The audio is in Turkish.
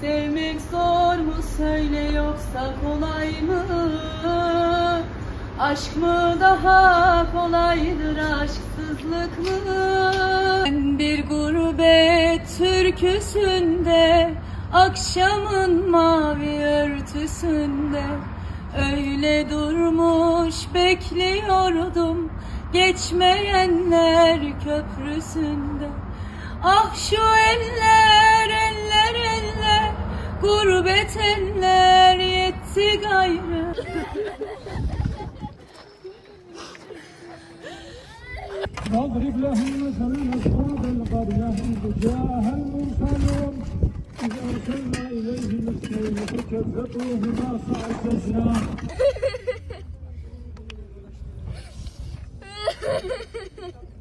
Sevmek zor mu söyle yoksa kolay mı? Aşk mı daha kolaydır aşksızlık mı? Ben bir gurbet türküsünde Akşamın mavi örtüsünde Öyle durmuş bekliyordum Geçmeyenler köprüsünde Ah şu eller yetenler yetti gayrı. واضرب لهم مثلا اصحاب القريه اذ جاء المرسلون اذ ارسلنا اليهم السيل فكذبوهما فعززنا Ha ha ha ha!